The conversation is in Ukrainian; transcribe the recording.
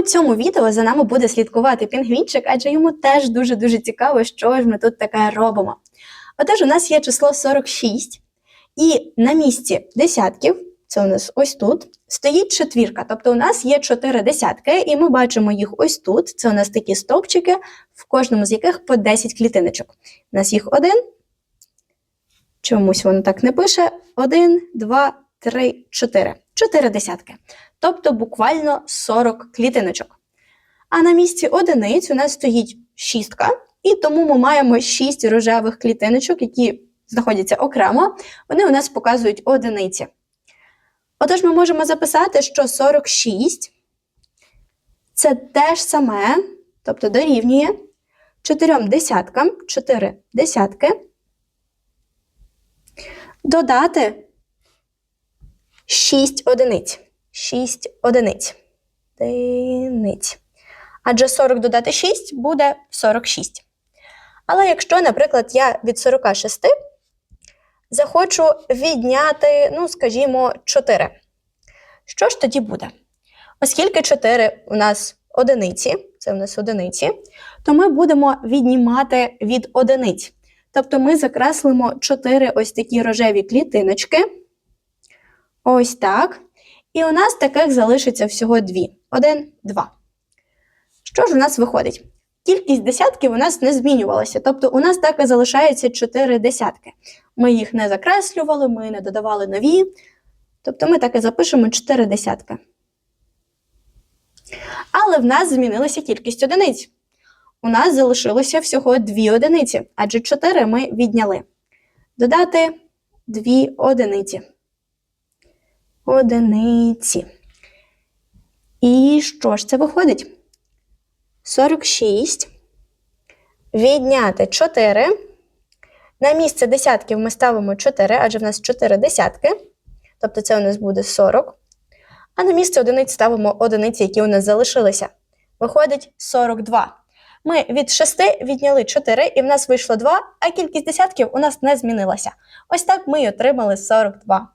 У цьому відео за нами буде слідкувати пінгвінчик, адже йому теж дуже-дуже цікаво, що ж ми тут таке робимо. Отож, у нас є число 46, і на місці десятків, це у нас ось тут, стоїть четвірка. Тобто у нас є 4 десятки, і ми бачимо їх ось тут. Це у нас такі стовпчики, в кожному з яких по 10 клітиночок. У нас їх один. Чомусь воно так не пише. Один, два, три, чотири. Чотири десятки. Тобто буквально 40 клітиночок. А на місці одиниць у нас стоїть шістка, і тому ми маємо 6 рожевих клітиночок, які знаходяться окремо. Вони у нас показують одиниці. Отож, ми можемо записати, що 46 це те ж саме, тобто дорівнює 4 десяткам, 4 десятки, додати 6 одиниць. 6 одиниць. Одиниць. Адже 40 додати 6 буде 46. Але якщо, наприклад, я від 46 захочу відняти, ну, скажімо, 4. Що ж тоді буде? Оскільки 4 у нас одиниці, це у нас одиниці, то ми будемо віднімати від одиниць. Тобто ми закреслимо 4 ось такі рожеві клітиночки. Ось так. І у нас таких залишиться всього дві. Один, два. Що ж у нас виходить? Кількість десятків у нас не змінювалася. Тобто у нас так і залишається 4 десятки. Ми їх не закреслювали, ми не додавали нові. Тобто ми так і запишемо 4 десятки. Але в нас змінилася кількість одиниць. У нас залишилося всього 2 одиниці, адже 4 ми відняли. Додати 2 одиниці. Одиниці. І що ж це виходить? 46. Відняти 4. На місце десятків ми ставимо 4, адже в нас 4 десятки. Тобто це у нас буде 40. А на місце одиниць ставимо одиниці, які у нас залишилися. Виходить 42. Ми від 6 відняли 4, і в нас вийшло 2, а кількість десятків у нас не змінилася. Ось так ми й отримали 42.